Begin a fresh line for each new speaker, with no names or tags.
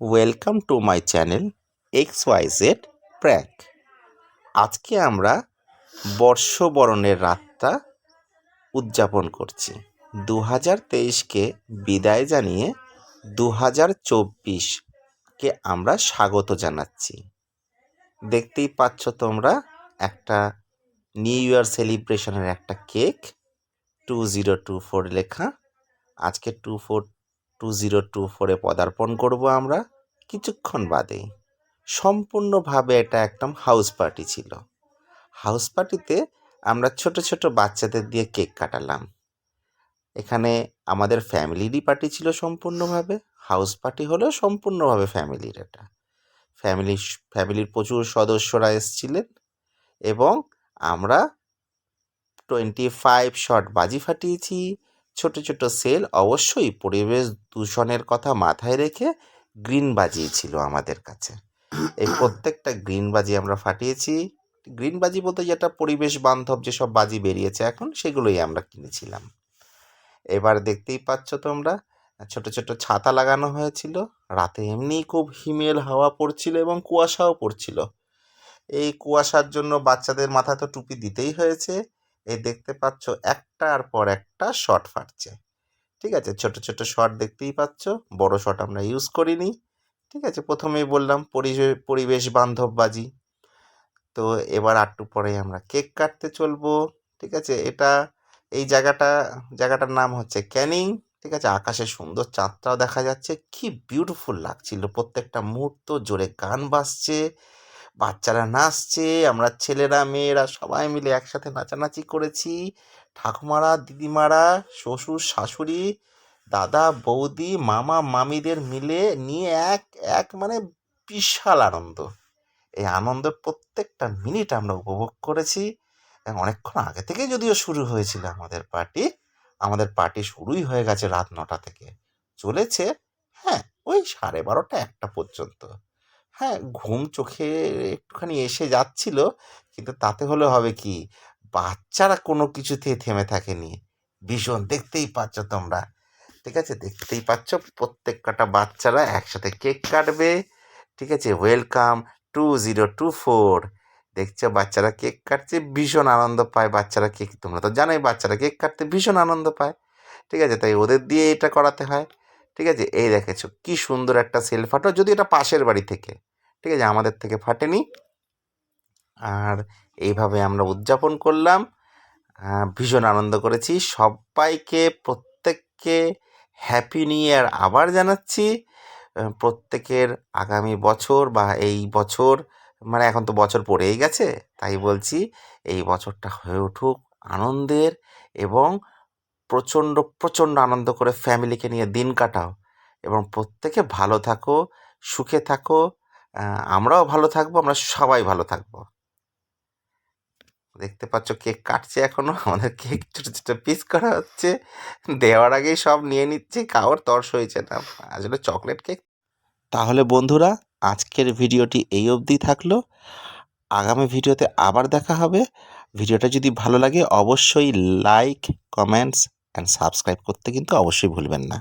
Welcome to my channel X Y Z prank আজকে আমরা বর্ষবরণের রাতটা উদযাপন করছি। দু হাজার তেইশকে বিদায় জানিয়ে দু হাজার চব্বিশকে আমরা স্বাগত জানাচ্ছি। দেখতেই পাচ্ছ তোমরা একটা নিউ ইয়ার সেলিব্রেশনের একটা cake two zero two four লেখা। আজকে two four two zero two ফোরে পদার্পণ করব আমরা কিছুক্ষণ বাদেই। সম্পূর্ণভাবে এটা একদম হাউস পার্টি ছিল। হাউস পার্টিতে আমরা ছোট ছোট বাচ্চাদের দিয়ে কেক কাটালাম। এখানে আমাদের ফ্যামিলিরই পার্টি ছিল সম্পূর্ণভাবে, হাউস পার্টি হলেও সম্পূর্ণভাবে ফ্যামিলির এটা। ফ্যামিলি ফ্যামিলির প্রচুর সদস্যরা এসেছিলেন এবং আমরা টোয়েন্টি ফাইভ শট বাজি ফাটিয়েছি। ছোট ছোট সেল অবশ্যই পরিবেশ দূষণের কথা মাথায় রেখে গ্রিন বাজিয়েছিল আমাদের কাছে। এই প্রত্যেকটা গ্রিন বাজি আমরা ফাটিয়েছি। গ্রিন বাজি বলতে যেটা পরিবেশ বান্ধব যেসব বাজি বেরিয়েছে এখন, সেগুলোই আমরা কিনেছিলাম। এবার দেখতেই পাচ্ছ তোমরা, ছোট ছোট ছাতা লাগানো হয়েছিল। রাতে এমনি খুব হিমেল হাওয়া পড়ছিল এবং কুয়াশাও পড়ছিল। এই কুয়াশার জন্য বাচ্চাদের মাথা তো টুপি দিতেই হয়েছে। এই দেখতে পাচ্ছ একটার পর একটা শট ফাটছে। ঠিক আছে? ছোট ছোট শট দেখতেই পাচ্ছ। বড় শট আমরা ইউজ করিনি। ঠিক আছে? প্রথমেই বললাম পরিবেশ বান্ধব বাজি তো এবার আটটু পরে আমরা কেক কাটতে চলবো। ঠিক আছে? এটা এই জায়গাটা, জায়গাটার নাম হচ্ছে ক্যানিং। ঠিক আছে? আকাশে সুন্দর চাঁদটাও দেখা যাচ্ছে। কি বিউটিফুল লাগছিল। প্রত্যেকটা মুহূর্ত জোরে গান বাজছে। বাচ্চারা নাচছে, আমরা ছেলেরা, মেয়েরা সবাই মিলে একসাথে নাচানাচি করেছি। ঠাকুমারা, দিদিমারা, শ্বশুর, শাশুড়ি, দাদা, বৌদি, মামা, মামিদের মিলে নিয়ে এক এক মানে বিশাল আনন্দ। এই আনন্দের প্রত্যেকটা মিনিট আমরা উপভোগ করেছি। অনেকক্ষণ আগে থেকে যদিও শুরু হয়েছিল আমাদের পার্টি আমাদের পার্টি শুরুই হয়ে গেছে রাত নটা থেকে। চলেছে হ্যাঁ ওই সাড়ে বারোটা একটা পর্যন্ত। হ্যাঁ ঘুম চোখে একটুখানি এসে যাচ্ছিল, কিন্তু তাতে হলে হবে কি? বাচ্চারা কোনো কিছুতে থেমে থাকেনি। ভীষণ, দেখতেই পাচ্ছ তোমরা। ঠিক আছে? দেখতেই পাচ্ছ প্রত্যেক কটা বাচ্চারা একসাথে কেক কাটবে। ঠিক আছে? Welcome two zero two four দেখছ বাচ্চারা কেক কাটছে, ভীষণ আনন্দ পায় বাচ্চারা কেক, তোমরা তো জানোই বাচ্চারা কেক কাটতে ভীষণ আনন্দ পায়। ঠিক আছে? তাই ওদের দিয়ে এটা করাতে হয়। ঠিক আছে? এই দেখেছ, কি সুন্দর একটা সেল ফাটো যদি এটা পাশের বাড়ি থেকে, ঠিক আছে? আমাদের থেকে ফাটেনি। আর এইভাবে আমরা উদযাপন করলাম। ভীষণ আনন্দ করেছি। সবাইকে, প্রত্যেককে হ্যাপি নিউ ইয়ার আবার জানাচ্ছি। প্রত্যেকের আগামী বছর বা এই বছর মানে এখন তো বছর পড়েই গেছে, তাই বলছি, এই বছরটা হয়ে উঠুক আনন্দের এবং প্রচণ্ড প্রচণ্ড আনন্দ করে ফ্যামিলিকে নিয়ে দিন কাটাও এবং প্রত্যেকে ভালো থাকো, সুখে থাকো আমরাও ভালো থাকব, আমরা সবাই ভালো থাকব। দেখতে পাচ্ছ কেক কাটছে এখনও, আমাদের কেক ছোটো ছোটো পিস করা হচ্ছে। দেওয়ার আগেই সব নিয়ে নিচ্ছে কারোর তর্স হয়েছে না আসলে চকলেট কেক তাহলে বন্ধুরা, আজকের ভিডিওটি এই অবধি থাকল। আগামী ভিডিওতে আবার দেখা হবে। ভিডিওটা যদি ভালো লাগে, অবশ্যই লাইক কমেন্টস অ্যান্ড সাবস্ক্রাইব করতে কিন্তু অবশ্যই ভুলবেন না।